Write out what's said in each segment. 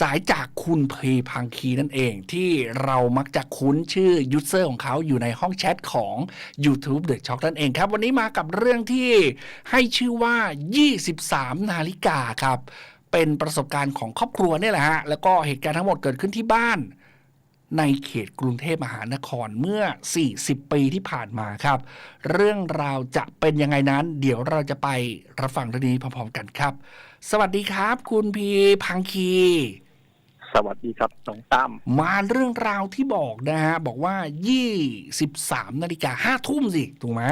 สายจากคุณเพพังคีนั่นเอง ที่เรามักจะคุ้นชื่อยูเซอร์ของเขาอยู่ในห้องแชทของ YouTube The Shock นั่นเองครับ วันนี้มากับเรื่องที่ให้ชื่อว่า 23 นาฬิกาครับ เป็นประสบการณ์ของครอบครัวเนี่ยแหละฮะ แล้วก็เหตุการณ์ทั้งหมดเกิดขึ้นที่บ้านในเขตกรุงเทพมหานครเมื่อ 40 ปีที่ผ่านมาครับ เรื่องราวจะเป็นยังไงนั้น เดี๋ยวเราจะไปรับฟังเรื่องนี้พร้อมๆกันครับ สวัสดีครับ คุณพีพังคี สวัสดีครับน้องตั้มมาเรื่องราวที่บอกนะฮะ บอกว่า 23นาฬิกาห้าทุ่มสิ ถูกไหม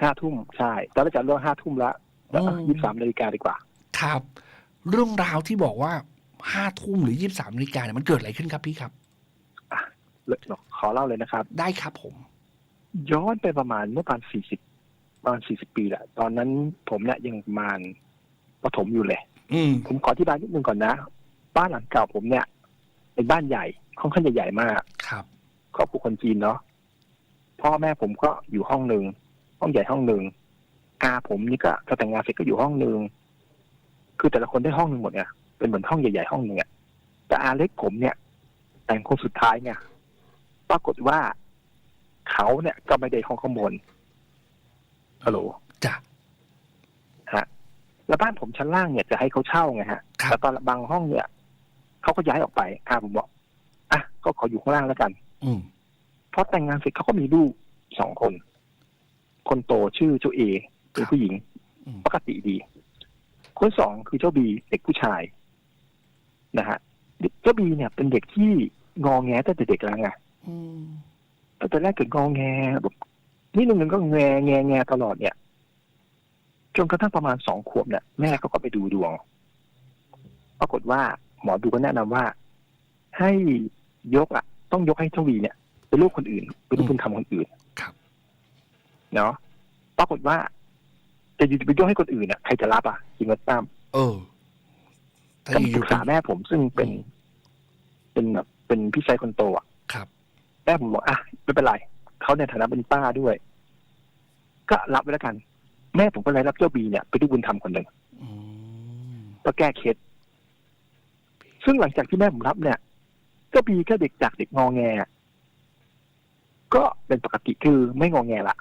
ห้าทุ่มใช่ตอนแรกจะเรื่องห้าทุ่มแล้วแต่อืมยี่สามนาฬิกาดีกว่า ครับ เรื่องราวที่บอกว่าห้าทุ่มหรือ23นาฬิกาเนี่ยมันเกิดอะไรขึ้นครับพี่ครับเลยขอเล่าเลยนะครับ ได้ครับผม ย้อนไปประมาณเมื่อประมาณสี่สิบประมาณสี่สิบปีแหละ ตอนนั้นผมเนี่ยยังประมาณ ประถมอยู่เลย อืมผมขอที่บายนิดนึงก่อนนะ บ้านหลังเก่าผมเนี่ย เป็นบ้านใหญ่ค่อนข้างจะใหญ่มากครับครอบครัวคนจีนเนาะพ่อแม่ผมก็อยู่ห้องหนึ่งห้องใหญ่ห้องหนึ่งอาผมนี่ก็ก็แต่งงานเสร็จก็อยู่ห้องหนึ่งคือแต่ละคนได้ห้องหนึ่งหมดเนี่ยเป็นเหมือนห้องใหญ่ๆห้องหนึ่งอะแต่อาเล็กผมเนี่ย แต่งคนสุดท้ายเนี่ยปรากฏว่าเขาเนี่ยก็ไม่ได้ห้องข้างบนฮัลโหลจ้ะ แล้วบ้านผมชั้นล่างเนี่ยจะให้เขาเช่าไงฮะครับแต่ตอนบางห้องเนี่ยเขาก็ย้ายออกไปอาผมบอกอะก็ขออยู่ข้างล่างแล้วกัน อืมพอแต่งงานเสร็จเขาก็มีลูกสองคน คนโตชื่อเจ้าเอเป็นผู้หญิงอืมปกติดี คนสองคือเจ้าบีเด็กผู้ชายนะฮะเด็กเจ้าบีเนี่ยเป็นเด็กที่งอแงตั้งแต่เด็กแล้วไงอืมตั้งแต่แรกเกิดงอแงแบบนี่หนึ่งหนึ่งก็แงแงแงตลอดเนี่ย จนกระทั่งประมาณสองขวบเนี่ยแม่ก็ก็ไปดูดวง ปรากฏว่าหมอดูก็แนะนำว่า ให้ยกอะ ต้องยกให้เจ้าวีเนี่ยเป็นลูกคนอื่นเป็นลูกบุญธรรมคนอื่นครับเนาะปรากฏว่าจะอยู่ไปยกให้คนอื่นอะใครจะรับอะจริงไหมตั้มเออถ้าก็อปรึยู่กๆษาแม่ผมซึ่งเป็นอืมเป็นแบบเป็นพี่ชายคนโตอะครับแม่ผมบอกอะไม่เป็นไรเขาในฐานะเป็นป้าด้วย ก็รับไว้แล้วกัน แม่ผมก็เลยรับเจ้าบีเนี่ยเป็นลูกบุญธรรมคนหนึ่งอืมก็แก้เคล็ดซึ่งหลังจากที่แม่ผมรับเนี่ยเจ้าบีก็เด็กจากเด็กงอแง ก็เป็นปกติคือไม่งอแงละ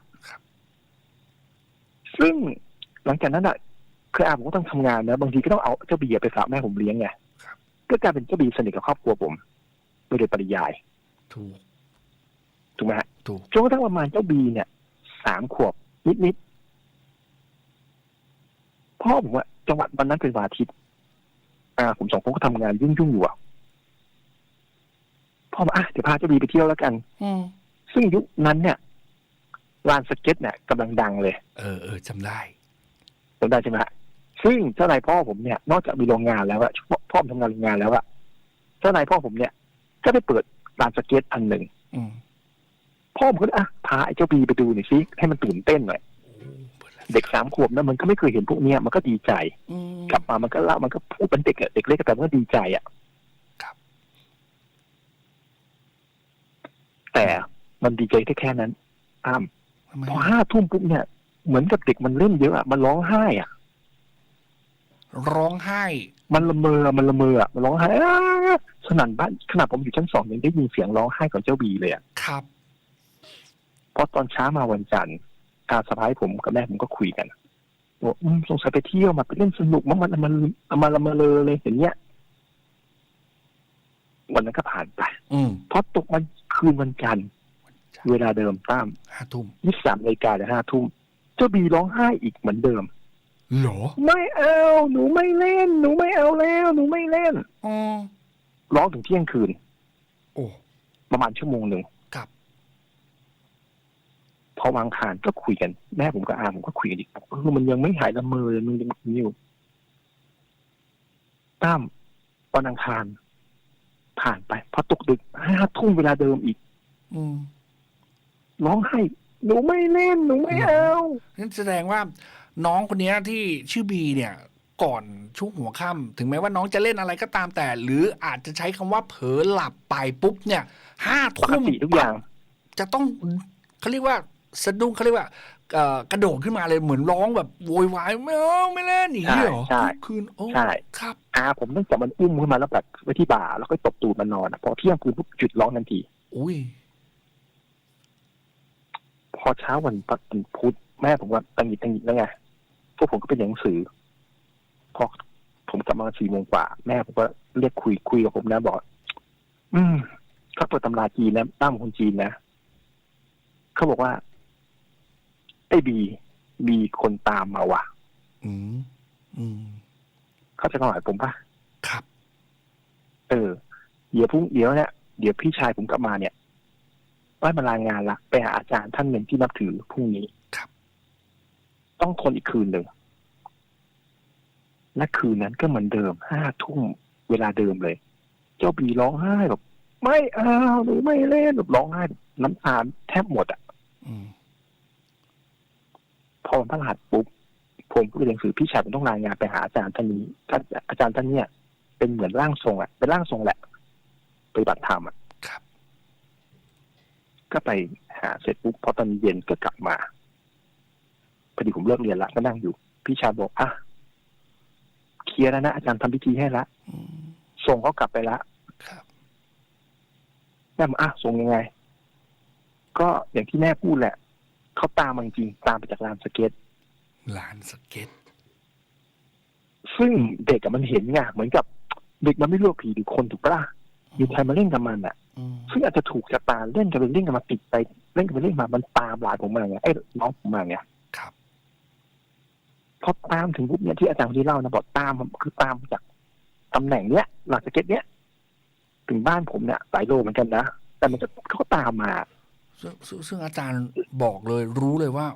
ซึ่งหลังจากนั้นอะคืออาผมก็ต้องทำงานนะบางทีก็ต้องเอาเจ้าบีไปฝากแม่ผมเลี้ยงไงก็กลายเป็นเจ้าบีสนิทกับครอบครัวผมโดยปริยาย ถูก ถูกไหมฮะถูกจนกระทั่งประมาณเจ้าบีเนี่ยสามขวบนิดๆ พ่อผมว่าจังหวัดวันนั้นเป็นวันอาทิตย์อ่า ผมสองคนก็ทำงานยุ่งๆอยู่อะพ่อบอกอะเดี๋ยวพาเจ้าบีไปเที่ยวแล้วกันอืมซึ่งยุคนั้นเนี่ยลานสเก็ตเนี่ยกำลังดังเลย เออเออจำได้จำได้ใช่ไหมฮะซึ่งเจ้านายพ่อผมเนี่ย นอกจากมีโรงงานแล้วอะพ่อพ่อผมทำงานโรงงานแล้วอะเจ้านายพ่อผมเนี่ย ก็ได้เปิดลานสเก็ตอันหนึ่งอืมพ่อผมก็เลยอะพาไอ้เจ้าบีไปดูหน่อยสิให้มันตื่นเต้นหน่อยโอ้ เปิดแล้วเด็กสามขวบนะมันก็ไม่เคยเห็นพวกเนี้ยมันก็ดีใจอืมกลับมามันก็เล่ามันก็พูดเป็นเด็กอะเด็กเล็กแต่มันก็ดีใจอะครับแต่มันดีใจแค่แค่นั้นอ้ามทำไมพอห้าทุ่มปุ๊บเนี่ย เหมือนกับเด็กมันเล่นเยอะอะมันร้องไห้อะร้องไห้ มันละเมอ มันละเมออะมันร้องไห้อ้าสนั่นบ้านขนาดผมอยู่ชั้นสองยังได้ยินเสียงร้องไห้ของเจ้าบีเลยอะครับ เพราะตอนเช้ามาวันจันทร์ อาสะพ้ายผมกับแม่ผมก็คุยกันบอกอืมสงสัยไปเที่ยวมาไปเล่นสนุกมั้งมันมันมันมาละเมอเลยอย่างเงี้ยวันนั้นก็ผ่านไปอืมพอตกวันคืนวันจันทร์เวลาเดิมตามห้าทุ่มยี่สามนาฬิกาหรือห้าทุ่มเจ้าบีร้องไห้อีกเหมือนเดิมเหรอ ไม่เอา หนูไม่เล่น หนูไม่เอาแล้ว หนูไม่เล่นอ๋อร้องถึงเที่ยงคืน โอ้ประมาณชั่วโมงหนึ่งครับ พอวางคานก็คุยกันแม่ผมกับอาผมก็คุยกันอีกเออมันยังไม่หายละเมอเลยมันยังนิ่วตั้มวันอังคารผ่านไปพอตกดึกห้าทุ่มเวลาเดิมอีกอืมร้องไห้หนูไม่เล่นหนูไม่เอานั่นแสดงว่า น้องคนเนี้ยที่ชื่อบีเนี่ย ก่อนช่วงหัวค่ำถึงแม้ว่าน้องจะเล่นอะไรก็ตามแต่ หรืออาจจะใช้คำว่าเผลอหลับไปปุ๊บเนี่ยห้าปกทุ่มติทุกอย่าง จะต้องเขาเรียกว่า สะดุ้งเขาเรียกว่าเอ่อกระโดดขึ้นมาเลยเหมือนร้องแบบโวยวายไม่เอาไม่เล่นอย่างนี้เหรอใช่ใช่ทุกคืนโอ้ใช่ครับอาผมต้องจับมันอุ้มขึ้นมาแล้วแบบไว้ที่บ่าแล้วก็ตบตูดมันนอนอะพอเที่ยงคืนปุ๊บจุดร้องทันที อุ้ย พอเช้าวันวันพุธแม่ผมว่าตังหงิดตังหงิดแล้วไงพวกผมก็ไปเรียนหนังสือ พอผมกลับมาสี่โมงกว่า แม่ผมก็เรียกคุยคุยกับผมนะบอกอืมเขาเปิดตำราจีนนะตั้มคนจีนนะเขาบอกว่า ไอ้บีมีคนตามมาว่ะ อืม อืม เขาใจะหมายผมปะครับ เออ เดี๋ยวพรุ่งเดี๋ยวเนี่ยเดี๋ยวพี่ชายผมกลับมาเนี่ยว่ามาลางานละไปหาอาจารย์ท่านหนึ่งที่นับถือพรุ่งนี้ครับ ต้องทนอีกคืนหนึ่งและคืนนั้นก็เหมือนเดิมห้าทุ่มเวลาเดิมเลย เจ้าบีร้องไห้แบบไม่เอาหนูไม่เล่นแบบร้องไห้แบบน้ำตาแทบหมดอะอืม พอวันพฤหัสปุ๊บผมก็ไปเรียนหนังสือพี่ชายผมต้องรายงานไปหาอาจารย์ท่านนี้ท่านอาจารย์ท่านเนี่ยเป็นเหมือนร่างทรงอะเป็นร่างทรงแหละปฏิบัติธรรมอะครับก็ไปหาเสร็จปุ๊บพอตอนเย็นก็กลับมาพอดีผมเลิกเรียนละก็นั่งอยู่ พี่ชายบอกอะเคลียร์แล้วนะอาจารย์ทำพิธีให้ละอืมส่งเขากลับไปละครับแม่บอกอะส่งยังไง ก็อย่างที่แม่พูดแหละ เขาตามมาจริงๆตามไปจากลานสเก็ตลานสเก็ต ซึ่งเด็กอะมันเห็นไงเหมือนกับ เด็กมันไม่รู้ว่าผีหรือคนถูกปะล่ะมีใครมาเล่นกับมันอะอืมซึ่งอาจจะถูกชะตาเล่นกันไปเล่นกันมาติดไปเล่นกันไปเล่นมามันตามหลานผมมาไงไอ้น้องผมมาไงครับพอตามถึงปุ๊บเนี่ยที่อาจารย์คนที่เล่านะบอกตามคือตามจากตำแหน่งเนี้ยหลังสเก็ตเนี้ยถึงบ้านผมเนี่ยหลายโลเหมือนกันนะแต่มันจะเขาก็ตามมา ซึ่งซึ่งซึ่งอาจารย์บอกเลยรู้เลยว่า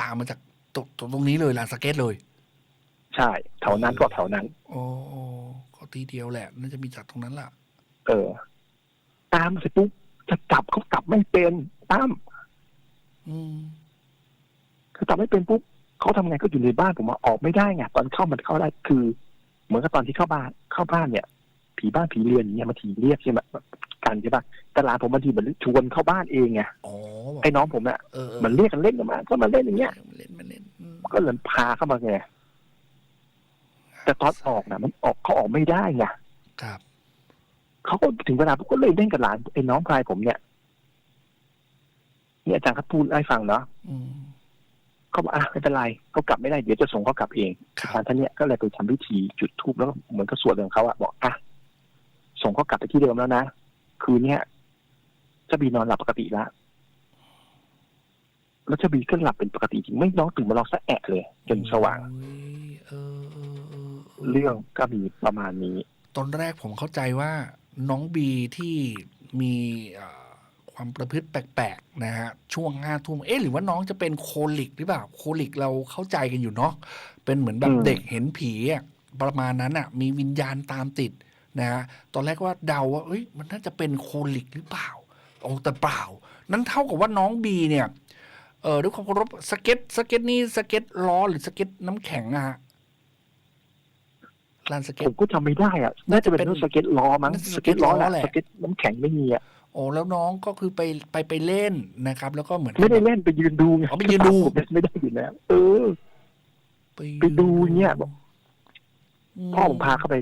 ตามมาจากตรงตรงตรงนี้เลยลานสเก็ตเลย ใช่แถวนั้นก็แถวนั้นโอ้ก็ทีเดียวแหละน่าจะมีจากตรงนั้นล่ะ เออ ตามเสร็จปุ๊บจะกลับเขากลับไม่เป็นตามอืมคือกลับไม่เป็นปุ๊บเขาทำไงก็อยู่ในบ้านผมมาออกไม่ได้ไงตอนเข้ามันเข้าได้คือ เหมือนกับตอนที่เข้าบ้านเข้าบ้านเนี่ย ผีบ้านผีเรือนอย่างเงี้ยมาทีเรียกใช่ไหม กันใช่ปะแต่หลานผมบางทีเหมือนชวนเข้าบ้านเองไงอ๋อบอกไอ้น้องผมเนี่ยเออออมันเรียกกันเล่นกันมาก็มาเล่นอย่างเงี้ยมันเล่นมันเล่นอืมก็เลยพาเข้ามาไงแต่ตอนออกนะมันออกเขาออกไม่ได้ไงครับเขาก็ถึงเวลาปุ๊บก็เลยเล่นกับหลานไอ้น้องชายผมเนี่ยนี่อาจารย์เขาพูดให้ฟังเนาะอืมเขาบอกอะไม่เป็นไรเขากลับไม่ได้เดี๋ยวจะส่งเขากลับเองคอารับจารย์ท่านเนี้ยก็เลยไปทำพิธีจุดธูปแล้วก็เหมือนกับสวดเรื่องเขาอะบอกอะส่งเขากลับไปที่เดิมแล้วนะ คืนเนี้ยเจ้าบีนอนหลับปกติแล้วแล้วเจ้าบีก็หลับเป็นปกติจริงไม่น้องตื่นมาลองสะแอะเลย จนสว่างโอ้ยเออเออเออเรื่องก็มีประมาณนี้ ตอนแรกผมเข้าใจว่าน้องบีที่มีเอ่อความประพฤติแปลกๆนะฮะช่วงห้าทุ่มเอ๊ะหรือว่าน้องจะเป็นโคลิกหรือเปล่าโคลิกเราเข้าใจกันอยู่เนาะเป็นเหมือนแบบอืมเด็กเห็นผีอะประมาณนั้นอะ มีวิญญาณตามติด นะฮะตอนแรกว่าเดาว่าเอ้ยมันน่าจะเป็นโคลิกหรือเปล่าโอ้แต่เปล่า นั้นเท่ากับว่าน้องบีเนี่ยเออด้วยความเคารพสเก็ตสเก็ตนี่สเก็ตล้อหรือสเก็ตน้ำแข็งอะฮะลานสเก็ผตมก็จำไม่ได้อะน่าจะเป็นเป็นเรื่องสเก็ตล้อมั้งน่าจะสเก็ตล้อสเก็ตล้อแหแหละละสเก็ตน้ำแข็งไม่มีอะโอ้แล้วน้องก็คือไปไปไปเล่นนะครับ แล้วก็เหมือนไม่ได้เล่นไปยืนดูไงอ๋อไปยืนดูผมเล่นไม่ได้อยู่แล้วเออไปดูเนี่ยบอกม พ่อผมพาเข้าไป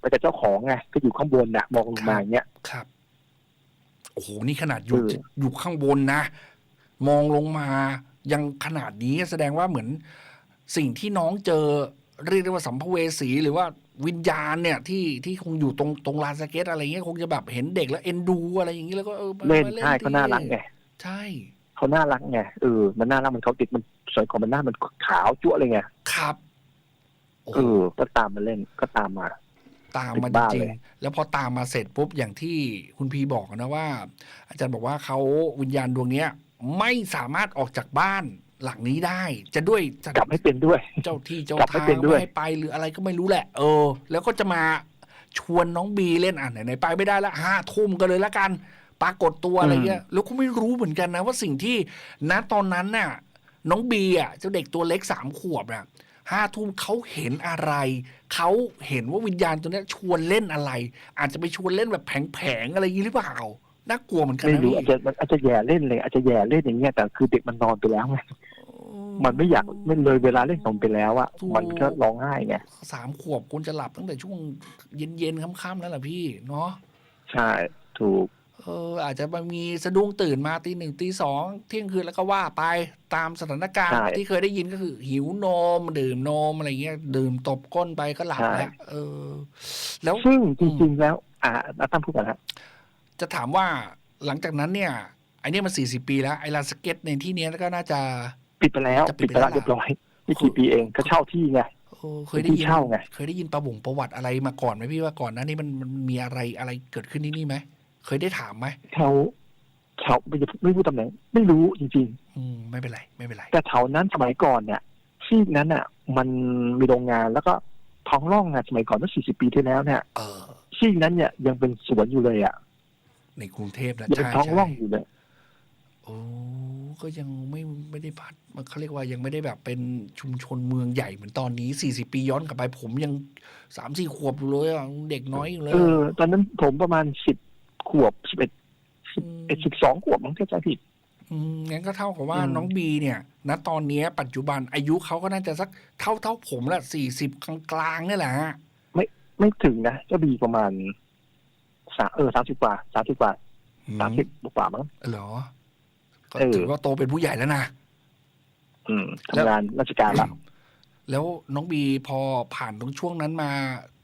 ไปกับเจ้าของไงก็อยู่ข้างบนน่ะมองลงมาอย่างเงี้ยครับโอ้โหนี่ขนาดอยู่เอออยู่ข้างบนนะมองลงมายังขนาดนี้แสดงว่าเหมือนสิ่งที่น้องเจอเรียกได้ว่าสัมภเวสีหรือว่าวิญญาณเนี่ยที่ที่คงอยู่ตรงตรงลานสเก็ตอะไรเงี้ยคงจะแบบเห็นเด็กแล้วเอ็นดูอะไรอย่างนี้แล้วก็เออมาเล่นมาใช่ที่เขาน่ารักไงใช่เขาน่ารักไงเออมันน่ารักมันเขาติดมันสวยกว่ามันหน้ามันขาวจั่วเลยไงครับโอ้โห เออก็ตามมาเล่นก็ตามมา ตามมาติดจบ้านริงเลยๆแล้วพอตามมาเสร็จปุ๊บอย่างที่คุณพีบอกนะว่า อาจารย์บอกว่าเขาวิญญาณดวงเนี้ย ไม่สามารถออกจากบ้านหลังนี้ได้ จะด้วยจะกลับให้เป็นด้วย เจ้าที่เจ้ากลับให้ทางเป็นด้วยไม่ให้ไปหรืออะไรก็ไม่รู้แหละ เออ แล้วก็จะมาชวนน้องบีเล่นอะไหนๆไปไม่ได้ละห้าทุ่มกันเลยละกัน ปรากฏตัวอะไรเงี้ยแล้วก็ไม่รู้เหมือนกันนะว่าสิ่งที่ณตอนนั้นน่ะ น้องบีอะเจ้าเด็กตัวเล็กสามขวบน่ะ ห้าทุ่มเขาเห็นอะไร เขาเห็นว่าวิญญาณตัวเนี้ยชวนเล่นอะไร อาจจะไปชวนเล่นแบบแผงๆอะไรอย่างนี้หรือเปล่าน่ากลัวเหมือนกันไม่นะรู้พี่อาจจะมันอาจจะแย่เล่นเลย อาจจะแย่เล่นอย่างเงี้ยแต่คือเด็กมันนอนไปแล้วไงโอ้มันไม่อยากไม่เลยเวลาเล่นนมไปแล้วอะถูกมันก็ร้องไห้ไงสามขวบคุณจะหลับตั้งแต่ช่วงเย็นๆค่ำๆนั่นแหละพี่เนาะใช่ถูก เอออาจจะมามีสะดุ้งตื่นมาตีหนึ่งตีสองเที่ยงคืนแล้วก็ว่าไปตามสถานการณ์ใช่ที่เคยได้ยินก็คือหิวนม ดื่มนมอะไรเงี้ยดื่มตบก้นไปก็หลับใช่แล้วเออ แล้วซึ่งจริงๆแล้ว อ่าอาตั้มพูดกันฮะจะถามว่าหลังจากนั้นเนี่ยไอเนี้ยมันสี่สิบปีแล้วไอลานสเก็ตในที่เนี้ยก็น่าจะปิดไปแล้วจะปิปิดดไปไปแล้วแล้วเรียบร้อยนี่กี่ปีเองก็เช่าที่ไงเออเคยได้ยินที่เช่าไงเคยได้ยินประบงประวัติอะไรมาก่อนไหมพี่ว่าก่อนหนั้นนี่มันมันมีอะไรอะไรเกิดขึ้นที่นี่ไหม เคยได้ถามไหมแถวแถวไม่ไม่รู้ตำแหน่งไม่รู้จริงอืมไม่เป็นไร ไม่เป็นไรๆแต่แถวนั้นสมัยก่อนเนี่ยซีกนั้นอะ มันมีโรงงานแล้วก็ท้องร่องงานสมัยก่อนเมื่อสี่สิบปีที่แล้วเนี่ยเออซีกนั้นเนี่ยยังเป็นสวนอยู่เลยอะในกรุงเทพนะยังเป็นใช่ท้องใช่ร่องอยู่เลยโอ้ก็ยังไม่ไม่ได้พัดมันเขาเรียกว่ายังไม่ได้แบบเป็นชุมชนเมืองใหญ่เหมือนตอนนี้สี่สิบปีย้อนกลับไป ผมยังสามสี่ขวบอยู่เลยอะเด็กน้อยอยู่เลยเออะอตอนนั้นผมประมาณสิบ ขวบสิบเอ็ดสิบมเอ็ดสิบสองขวบมั้งถ้าจำผิดอืมงั้นก็เท่ากับว่าอืมน้องบีเนี่ย ณตอนเนี้ยปัจจุบันอายุเขาก็น่าจะสักเท่าเท่าผมละสี่สิบกลางๆนี่แหละฮะไม่ถึงนะก็บีประมาณสามเออสามสิบกว่าสามสิบกว่าสามสิบกว่ามั้งเหรอก็เออถือว่าโตเป็นผู้ใหญ่แล้วนะอืมแล้วทำงานราชการละแล้วน้องบีพอผ่านตรงช่วงนั้นมา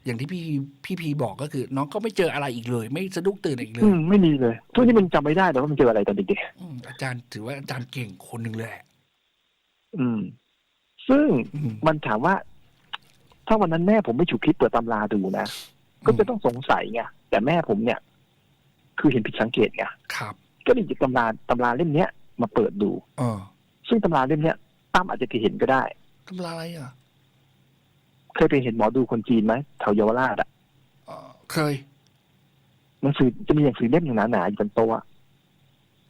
อย่างที่พี่พี่พีบอกก็คือ น้องก็ไม่เจออะไรอีกเลย ไม่สะดุ้งตื่นอีกเลอืยมไม่มีเลยทุกที่มันจำไม่ได้แต่ว่ามันเจออะไรตอนเด็กอืมอาจารย์ถือว่าอาจารย์เก่งคนหนึ่งเลยอะๆอืม ซึ่งอืมมันถามว่า ถ้าวันนั้นแม่ผมไม่ฉุกคิดเปิดตำราดูนะก็จะต้องสงสัยไงแต่แม่ผมเนี่ย คือเห็นผิดสังเกตไงครับก็เลยหยิบตำราตำราเล่มเนี้ยมาเปิดดู เออซึ่งตำราเล่มเนี้ยตั้มอาจจะเคยเห็นก็ได้ทำลายอะ เคยไปเห็นหมอดูคนจีนไหมแถวเยาวราชอะเออเคยหนังสือจะมีหนังสือเล่มอย่างหนาๆอยู่บนโต๊ะอะ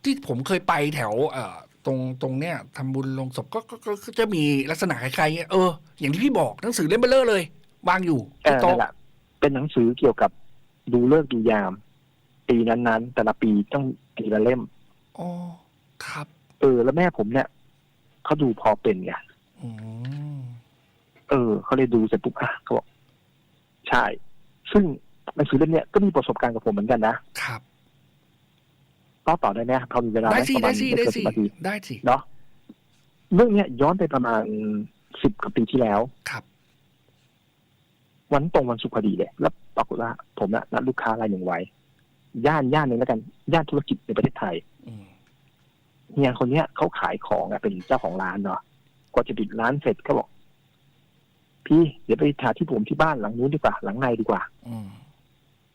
ที่ผมเคยไปแถว เอ่อ ตรงตรงเนี้ยทำบุญลงศพก็ก็ก็ก็จะมีลักษณะคล้ายๆเงี้ยเอออย่างที่พี่บอกหนังสือเล่มเบลเลอร์เลยวางอยู่เอที่อโต๊ะนั่นแหละเป็นหนังสือเกี่ยวกับดูเลิกษ์ดูยาม ปีนั้นๆ แต่ละปีต้องปีละเล่มอ๋อครับ เออ แล้วแม่ผมเนี่ยเขาดูพอเป็นไงอืม เออเขาเลยดูเสร็จปุ๊บอะเขาบอกใช่ ซึ่งหนังสือเล่มเนี้ยก็มีประสบการณ์กับผมเหมือนกันนะครับต่อต่อได้ไหมเขามีเวลาได้ไหมสิประมาได้ณสิไม่ได้เกินสิสิบนาทีได้สิเนาะเรื่องเนี้ยย้อนไปประมาณสิบกว่าปีที่แล้วครับ วันตรงวันศุกร์พอดีเลยแล้วปรากฏว่าผมน่ะนัดลูกค้ารายหนึ่งไว้ ย่านย่านหนึ่งแล้วกัน ย่านธุรกิจในประเทศไทยอืมเฮียคนเนี้ยเขาขายของอะเป็นเจ้าของร้านเนาะกว่าจะปิดร้านเสร็จก็บอก พี่เดี๋ยวไปถ่ายที่ผมที่บ้านหลังนู้นดีกว่า หลังในดีกว่า อืม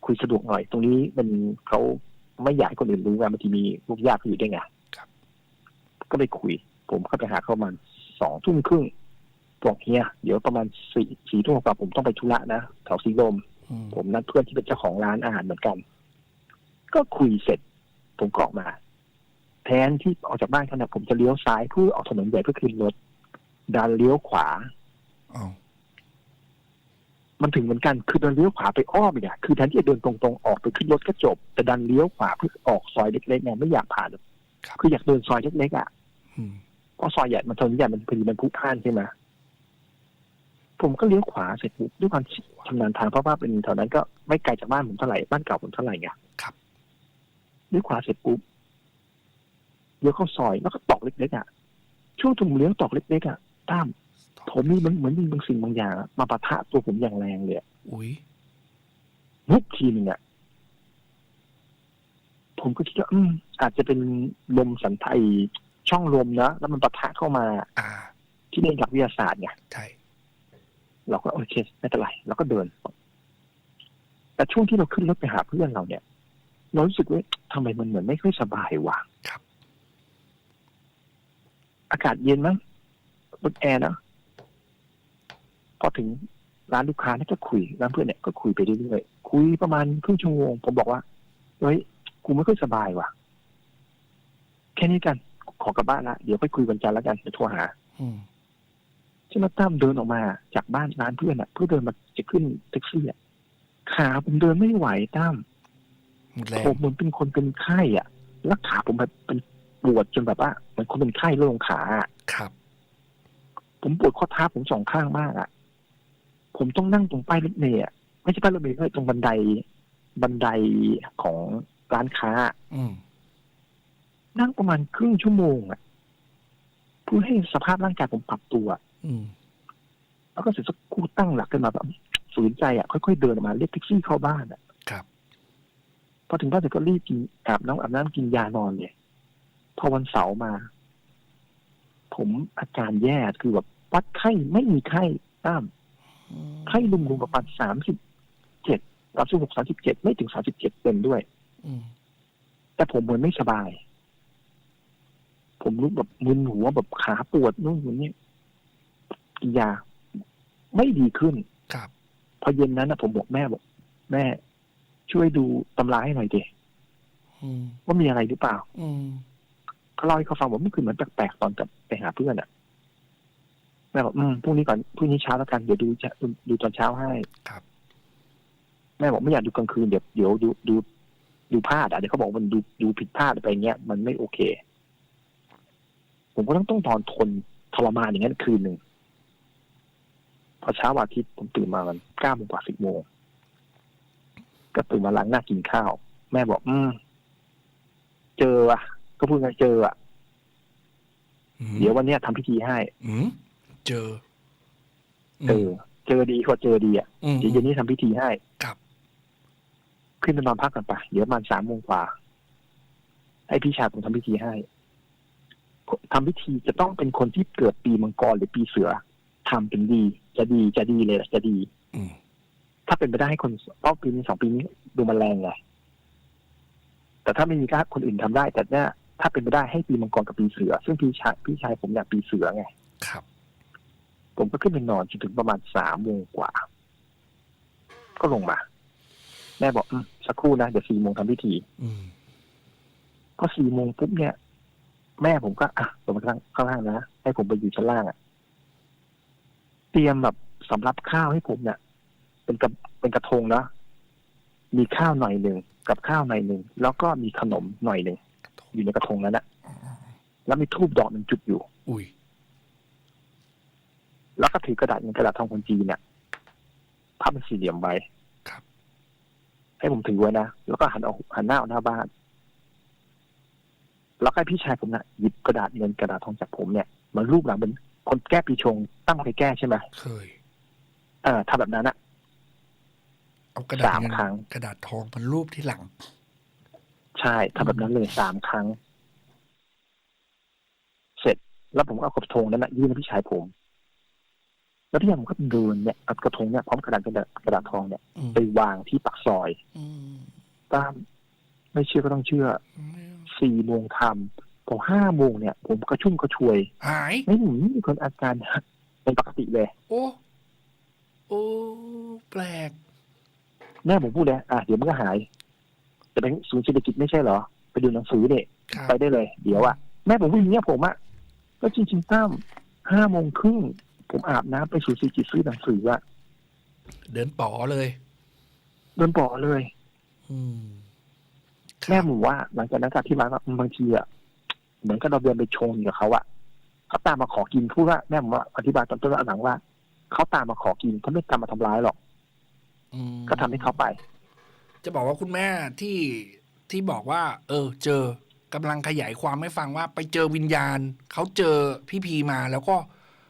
คุยสะดวกหน่อย ตรงนี้มันเขาไม่อยากให้คนอื่นรู้ไงบางทีมีลูกญาติเขาอยู่ด้วยไงก็ไปคุย ผมเข้าไปหาเขาประมาณสองทุ่มครึ่งบอกเฮียเดี๋ยวประมาณสี่สี่ทุ่มกว่าผมต้องไปธุระนะแถวสีลมอืมผมนัดเพื่อนที่เป็นเจ้าของร้านอาหารเหมือนกัน ก็คุยเสร็จ ผมก็ออกมา แทนที่ออกจากบ้านเขาเนี่ยผมจะเลี้ยวซ้ายเพื่อออกถนนใหญ่เพื่อขึ้นรถดันเลี้ยวขวาเอา มันถึงเหมือนกันคือดันเลี้ยวขวาไปอ้อมอีกอะคือแทนที่จะเดินตรงๆออกไปขึ้นรถก็จบ แต่ดันเลี้ยวขวาเพื่อออกซอยเล็กๆเนี่ยไม่อยากผ่านคืออยากเดินซอยเล็กๆอะอืมเพราะซอยใหญ่มันถนนใหญ่มันพอดีมันพลุกพล่านใช่ไหมผมก็เลี้ยวขวาเสร็จปุ๊บด้วยความชำนาญทางเพราะว่าเป็นแถวนั้นก็ไม่ไกลจากบ้านผมเท่าไหร่บ้านเก่าผมเท่าไหร่ไงครับเลี้ยวขวาเสร็จปุ๊บเลี้ยวเข้าซอยแล้วก็ตอกเล็กๆอะช่วงถุงเลี้ยวตอกเล็กๆอะตาม ผมมีมันเหมือนมีบางสิ่งบางอย่างอะมาปะทะตัวผมอย่างแรงเลยอะอุ้ยวุบทีหนึ่งอะผมก็คิดว่าอืมอาจจะเป็นลมสันไทยช่องลมนะแล้วมันปะทะเข้ามาอ่า ที่เรียนหลักวิทยาศาสตร์ไงใช่เราก็โอเคไม่เป็นไรเราก็เดิน แต่ช่วงที่เราขึ้นรถไปหาเพื่อนเราเนี่ยเรารู้สึกว่าทำไมมันเหมือนไม่ค่อยสบายวะครับ อากาศเย็นมั้งรถแอร์นะ พอถึงร้านลูกค้าเนี่ยก็คุยร้านเพื่อนเนี่ยก็คุยไปเรื่อยๆคุยประมาณครึ่งชั่วโมงผมบอกว่าเฮ้ยกูไม่ค่อยสบายว่ะ แค่นี้กัน ขอกลับบ้านละเดี๋ยวไปคุยวันจันทร์แล้วกันเดี๋ยวโทรหาอืมใช่ไหมตั้มเดินออกมา จากบ้านร้านเพื่อนอะเพื่อเดินมาจะขึ้นแท็กซี่อะขาผมเดินไม่ไหวตั้มหมดแรผงมเหมือนเป็นคนเป็นไข้อะแล้วขาผมแบบเป็นปวดจนแบบว่าเหมือนคนเป็นไข้ลงขาอะครับ ผมปวดข้อเท้าผมสองข้างมากอะ ผมต้องนั่งตรงป้ายรถเมล์อะไม่ใช่ป้ายรถเมล์ด้วยตรงบันได บันไดของร้านค้า อืมนั่งประมาณครึ่งชั่วโมงอะเพื่อให้สภาพร่างกายผมปรับตัว อืมแล้วก็เสร็จสักครู่ตั้งหลักขึ้นมาแบบฝืนใจอะค่อยๆเดินออกมาเรียกแท็กซี่เข้าบ้านอะครับ พอถึงบ้านเสร็จก็รีบกินอาบน้ำอาบน้ำกินยานอนเลยพอวันเสาร์มา ผมอาการแย่คือแบบวัดไข้ไม่มีไข้ตาม ไข้ลุมลุมประมาณสามสิบเจ็ดสามสิบหกสามสิบเจ็ดไม่ถึงสามสิบเจ็ดเป็นด้วยอืมแต่ผมเหมือนไม่สบาย ผมรู้แบบมึนหัวแบบขาปวดนู่นนี่นี่กินยาไม่ดีขึ้น ครับ พอเย็นนั้นนะผมบอกแม่บอก แม่ ช่วยดูตำราให้หน่อยดิอืมว่ามีอะไรหรือเปล่าอืมเขาเล่าให้เขาฟังบอกเมื่อคืนเหมือนแปลกๆตอนกลับไปหาเพื่อนอะ แม่บอกอืมพรุ่งนี้ก่อนพรุ่งนี้เช้าแล้วกันเดี๋ยวดูจะดูดูตอนเช้าให้ครับ แม่บอกไม่อยากดูกลางคืนเดี๋ยวเดี๋ยวดูดูดูพลาดอะเดี๋ยวเขาบอกมันดูดูผิดพลาดไปเงี้ยมันไม่โอเค ผมก็ต้องต้องตอนทนทรมานอย่างนั้นคืนหนึ่งพอเช้าวันอาทิตย์ผมตื่นมามันเก้าโมงกว่าสิบโมงก็ตื่นมาล้างหน้ากินข้าว แม่บอก อืมเจออะ ก็พูดไงเจออะอืมเดี๋ยววันเนี้ยทำพิธีให้ อืม เจอเจอเจอดีกว่าเจอดีอะอืมเดี๋ยวเย็นนี้ทำพิธีให้ครับขึ้นไปนอนพักกันไปเดี๋ยวประมาณสามโมงกว่าให้พี่ชายผมทำพิธีให้ทำพิธีจะต้องเป็นคนที่เกิดปีมังกรหรือปีเสือทำเป็นดี จะดีจะดีเลยจะดีอืมถ้าเป็นไปได้ให้คนรอบปีนี้สองปีนี้ดูมันแรงไงแต่ถ้าไม่มีก็คนอื่นทำได้ แต่เนี่ยถ้าเป็นไปได้ให้ปีมังกรกับปีเสือ ซึ่งพี่ชายพี่ชายผมอยากปีเสือไงครับ ผมก็ขึ้นไปนอนจนถึงประมาณสามโมงกว่า ก็ลงมา แม่บอกอมสักครู่นะ เดี๋ยวสี่โมงทำพิธีอืมพอสี่โมงปุ๊บเนี่ย แม่ผมก็อะลงมาข้างข้างล่างนะให้ผมไปอยู่ชั้นล่างอะ่ะ เตรียมแบบสำรับข้าวให้ผมเนี่ยเป็นกระเป็นกระทงนะมีข้าวหน่อยหนึ่งกับข้าวหน่อยหนึ่งแล้วก็มีขนมหน่อยหนึ่งอยู่ในกระทงนั้นนะอ๋อแล้วมีทูบดอกหนึ่งจุดอยู่ อุ้ย แล้วก็ถือกระดาษเงินกระดาษทองคนจีนเนี่ยพับเป็นสี่เหลี่ยมไว้ครับ ให้ผมถือไว้นะแล้วก็หันออกหันหน้าออกหน้าบ้าน แล้วก็ให้พี่ชายผมนะ่ะหยิบกระดาษเงินกระดาษทองจากผมเนี่ยมารูปหลังเป็นคนแก้ปีชง ตั้งไปแก้ใช่ไหมเคยเออทำแบบนั้นอะเอากระดาษสามเงินครั้งกระดาษทองมันรูปที่หลัง ใช่ทำแบบนั้นเลยสามครั้ง เสร็จแล้วผมก็เอากระทงนั้นนะยื่นให้พี่ชายผม แล้วพี่ชายผมก็เดินเนี่ยเอากระทงเนี่ยพร้อมกระดาษกระดาษกระดาษทองเนี่ยอืมไปวางที่ปากซอยอืมตามไม่เชื่อก็ต้องเชื่อสี่โมงทำพอห้าโมงเนี่ย ผมกระชุ่มกระชวย หายไม่หนีมีคนอาการเป็นปกติเลย โอ้โอ้แปลกแม่ผมพูดเลยอะเดี๋ยวมันก็หายจะเป็นศูนย์เศรษฐกิจไม่ใช่เหรอ ไปดูหนังสือเนี่ยครับไปได้เลย เดี๋ยวอะแม่ผมพูดอย่างเงี้ยผมอะก็จริงๆตั้มห้าโมงครึ่ง ผมอาบน้ำไปศูนย์เศรษฐกิจซื้อหนังสืออะเดินป๋อเลย เดินบ่อเลย อืมแม่ผมว่าหลังจากนั้นก็ที่ร้านว่าบางทีอะเหมือนกับเราเดินไปชงอยู่กับเขาอะเขาตามมาขอกินพูดว่าแม่ผมว่าอธิบายตอนต้นแล้วหลังว่าเขาตามมาขอกินเขาไม่ตามมาทำร้ายหรอกอืมก็ทำให้เขาไป จะบอกว่าคุณแม่ที่ที่บอกว่า เออ เจอกำลังขยายความให้ฟังว่า ไปเจอวิญญาณเขาเจอพี่พีมาแล้วก็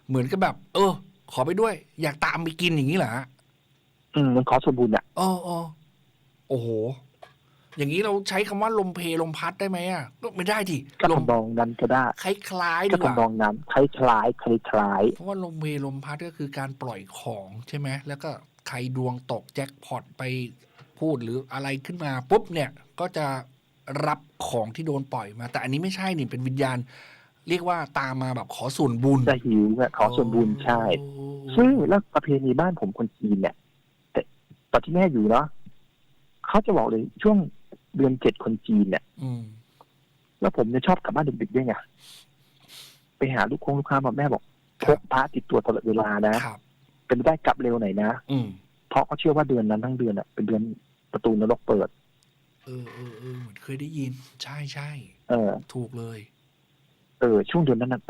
เหมือนกับแบบ เออ ขอไปด้วย อยากตามไปกินอย่างนี้เหรอฮะอืมมันขอส่วนบุญอะเออเออโอ้โห อย่างนี้เราใช้คำว่าลมเพลลมพัดได้ไหมอะก็ไม่ได้ดิก็ลมทำนองนั้นก็ได้คล้ายๆก็ดีกว่าทำนองนั้นคล้ายคล้ายคล้ายคล้ายเพราะว่าลมเพลลมพัดก็คือการปล่อยของใช่ไหมแล้วก็ใครดวงตกแจ็คพอตไปพูดหรืออะไรขึ้นมาปุ๊บเนี่ย ก็จะรับของที่โดนปล่อยมา แต่อันนี้ไม่ใช่นี่เป็นวิญญาณ เรียกว่าตามมาแบบขอส่วนบุญจะหิวเนี่ยขอส่วนบุญใช่โอ้ซึ่งแล้วประเพณีบ้านผมคนจีนเนี่ย แต่ตอนที่แม่อยู่เนาะเขาจะบอกเลยช่วงเดือนเจ็ดคนจีนเนี่ยอืมแล้วผมเนี่ยชอบกลับบ้านดึกๆด้วยไงไปหาลูกคงลูกค้ามาแม่บอกพกพระติดตัวตลอดเวลานะครับเป็นไปได้กลับเร็วหน่อยนะอืมเพราะเขาเชื่อว่าเดือนนั้นทั้งเดือนอะเป็นเดือนประตูนรกเปิด เออเออเออเหมือนเคยได้ยิน ใช่ใช่เออ ถูกเลย เออช่วงเดือนนั้นน่ะ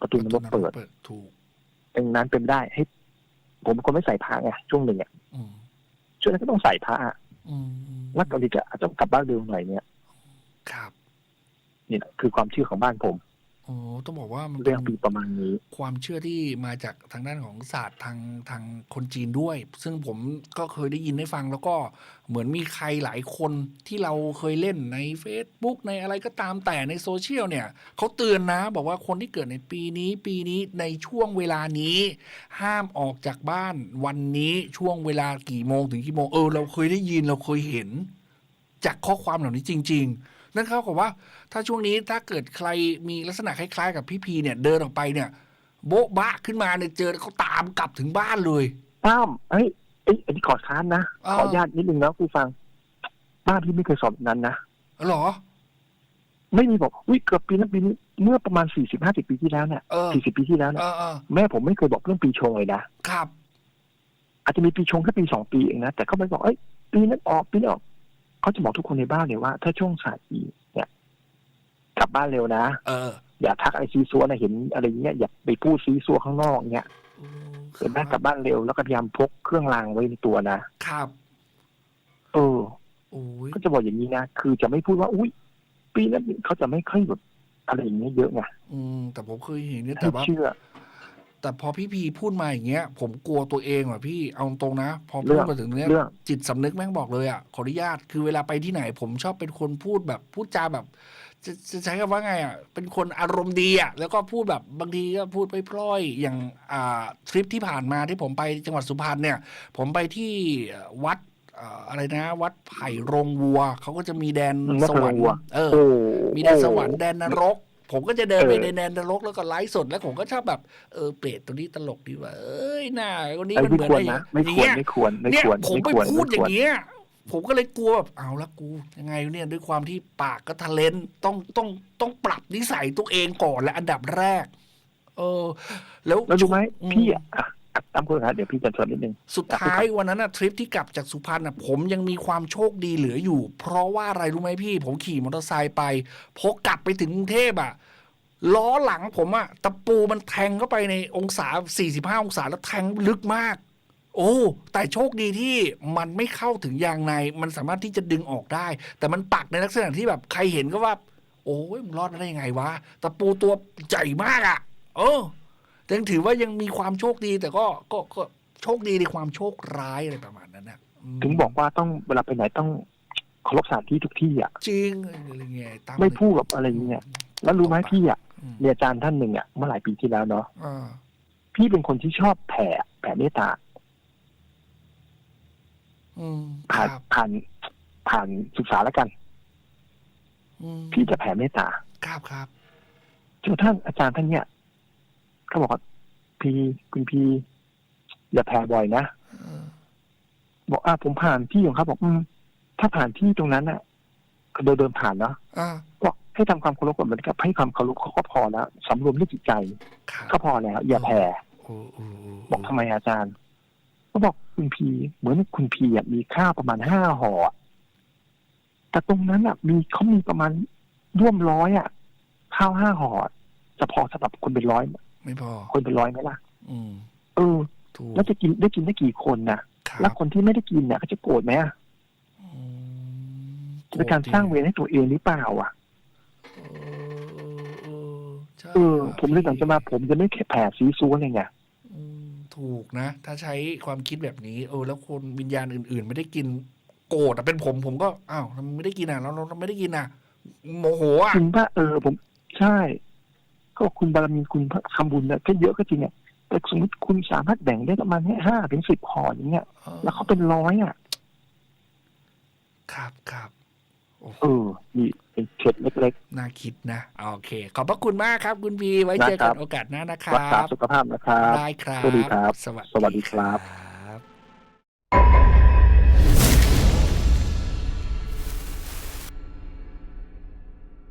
ประตูนรกเปิดถูกดังนั้นเป็นได้ให้ ผมเป็นคนไม่ใส่ผ้าไงช่วงหนึ่งอะอืมช่วงนั้นก็ต้องใส่ผ้าอืมอืมแล้วก็ดีจะอาจจะกลับบ้านเร็วหน่อยเนี่ย ครับ นี่แหละคือความเชื่อของบ้านผม โอ้ต้องบอกว่ามันเรื่เป็องนปีประมาณนี้ ความเชื่อที่มาจากทางด้านของศาสตร์ทางทางคนจีนด้วย ซึ่งผมก็เคยได้ยินได้ฟัง แล้วก็เหมือนมีใครหลายคนที่เราเคยเล่นใน Facebook ในอะไรก็ตามแต่ในโซเชียลเนี่ยเขาเตือนนะ บอกว่าคนที่เกิดในปีนี้ปีนี้ในช่วงเวลานี้ ห้ามออกจากบ้านวันนี้ช่วงเวลากี่โมงถึงกี่โมงเออเราเคยได้ยินเราเคยเห็น จากข้อความเหล่านี้จริง ๆ นั่นเขากับว่า ถ้าช่วงนี้ถ้าเกิดใครมีลักษณะคล้ายๆ กับพี่พีเนี่ยเดินออกไปเนี่ย โบ๊ะบะขึ้นมาเนี่ยเจอเขาตามกลับถึงบ้านเลยป้ามเฮ้ยเอ้ยอันนี้ขอค้านนะอ่าขออนุญาตนิดนึงนะผู้ฟัง บ้านพี่ไม่เคยสอบแบบนั้นนะเหรอ ไม่มีบอกอุ้ยเกือบปีนั้นปีนี้เมื่อประมาณสี่สิบห้าสิบปีที่แล้วเนี่ยเออสี่สิบปีที่แล้วเนี่เอยอเออแม่ผมไม่เคยบอกเรื่องปีชงเลยนะครับอาจจะมีปีชงแค่ปีสองปีเองนะแต่เขาไม่บอกเอ้ยปีนั้นออกปีนี้ออก เขาจะบอกทุกคนในบ้านเลยว่า ถ้าช่วงสายปีเนี่ย กลับบ้านเร็วนะเออ อย่าทักไอซีซัวนะเห็นอะไรเงี้ยอย่าไปพูดซีซัวข้างนอกเงี้ยเกิดแม่กลับบ้านเร็วแล้วก็พยายามพกเครื่องรางไว้ในตัวนะครับเออโอ้ยก็จะบอกอย่างนี้นะคือจะไม่พูดว่า อุ้ยปีนั้นเขาจะไม่ค่อยแบบอะไรอย่างเงี้ยเยอะไงอืมแต่ผมเคยเห็นเนี่ยให้แต่ว่าเชื่อ แต่พอพี่พีพูดมาอย่างเงี้ย ผมกลัวตัวเองว่ะพี่เอาตรงๆนะ พอเรื่พูดองมาถึงเนี้ยเรื่องจิตสำนึกแม่งบอกเลยอะขออนุญาตคือเวลาไปที่ไหน ผมชอบเป็นคนพูดแบบพูดจาแบบ จะจะใช้คำว่าไงอะเป็นคนอารมณ์ดีอะแล้วก็พูดแบบบางทีก็พูดไปพล่อยๆอย่างอ่าทริปที่ผ่านมาที่ผมไปจังหวัดสุพรรณเนี่ย ผมไปที่วัดเอ่ออะไรนะ วัดไผ่โรงวัวเขาก็จะมีแดนอืมวัดสไผ่วรโรรงค์วัวเออโอ้มีแดนสวรรค์แดนนรก ผมก็จะเดินไปเออในแดนนรกแล้วก็ไลฟ์สดแล้วผมก็ชอบแบบเออเปรตตัวนี้ตลกดีว่า เอ้ยน่าคนนี้ไอ้มันไม่เหมือนควรไอ้นะไม่อย่างควรเงี้ยไม่ควรไม่เนี่ยควรผมไม่ไปควรพูดอไม่ควย่ารงเงี้ยผมก็เลยกลัวแบบเอาละกูยังไงเนี่ยด้วยความที่ปากก็ทะเลนต้องต้องต้องปรับนิสัยตัวเองก่อนและอันดับแรก เออ แล้วแล้วรู้ไหมอืมพี่อะอะอะ ตามคนนะเดี๋ยวพี่จะชวนนิดนึง สุดท้ายวันนั้นนะทริปที่กลับจากสุพรรณนะผมยังมีความโชคดีเหลืออยู่ เพราะว่าอะไรรู้ไหมพี่ ผมขี่มอเตอร์ไซค์ไปพอกลับไปถึงกรุงเทพอะล้อหลังผมอะตะปูมันแทงเข้าไปในองศา 45 องศาแล้วแทงลึกมาก โอ้ แต่โชคดีที่มันไม่เข้าถึงยางใน มันสามารถที่จะดึงออกได้ แต่มันปักในลักษณะที่แบบใครเห็นก็ว่า โอ้ยมึงรอดมาได้ยังไงวะตะปูตัวใหญ่มากอะเออ ยังถือว่ายังมีความโชคดี แต่ก็ก็ก็โชคดีในความโชคร้ายอะไรประมาณนั้นนะมถึงบอกว่าต้องเวลาไปไหนต้องเคารพสถานที่ทุกที่อะจริงอะไรเงี้ยตั้งไม่พูดกับอะไรอย่างเงี้ยแล้วรู้ไหมพี่อะอืมมีอาจารย์ท่านหนึ่งอะเมื่อหลายปีที่แล้วเนาะอ่าพี่เป็นคนที่ชอบแผ่แผ่เมตตาอืมคผ่านรับผ่านผ่านศึกษาแล้วกันอืมพี่จะแผ่เมตตาครับครับจนกระทั่งอาจารย์ท่านเนี้ย เขาบอกว่าพี่คุณพี่อย่าแผ่บ่อยนะเออบอกอ่าผมผ่านที่ของเขาบอก อืม ถ้าผ่านที่ตรงนั้นน่ะก็เดินเดินผ่านเนาะอ่าบอกให้ทำความเคารพกับมันกับให้ความเคารพเขาก็พอแล้วสำรวมเรื่องจิตใจครับก็พอแล้ว อย่าแผ่โอ้โอ้โอ้บอกทำไมอาจารย์ ก็บอกคุณพีเหมือนคุณพีอะมีข้าวประมาณห้าห่ออะแต่ตรงนั้นอะ มีเขามีประมาณร่วมร้อยอะข้าวห้าห่อจะพอสำหรับคนเป็นร้อย ไม่พอ คนเป็นร้อยไหมล่ะ อืมเออถูกแล้วจะกินได้กินได้กี่คนนะคแล้รัวบคนที่ไม่ได้กินเนี่ยเขาจะโกรธไหมอะอืมเป็นการสร้างเวรให้ตัวเองหรือเปล่า อะเออเออใช่เออผมเลยสั่งจะมาผมจะไม่แค่แผ่ซีซัวเลยไงอืมถูกนะ ถ้าใช้ความคิดแบบนี้ เออ แล้วคนวิญญาณอื่น ๆ ไม่ได้กินโกรธอะเป็นผมผมก็อ้าวทำไมไม่ได้กินอะเราเราไม่ได้กินอะ โมโหอะจริงป่ะเออผมใช่ ก็บอกคุณบารมีคุณทำบุญเนี่ยก็เยอะก็จริงอะแต่สมมติคุณสามารถแบ่งได้ประมาณแค่ห้าถึงสิบห่ออย่างเงี้ยเออแล้วเขาเป็นร้อยอะ ครับครับโอ้โหเออนี่เป็นเข็ดเล็กน่าคิดนะ โอเค ขอบพระคุณมากครับ คุณพีไว้เจอนะครักันบโอกาสหน้านะคๆรักษารับสุขภาพนะครับ ได้ครับ สวัสดีครับ สวัสสวัสดีครับครับ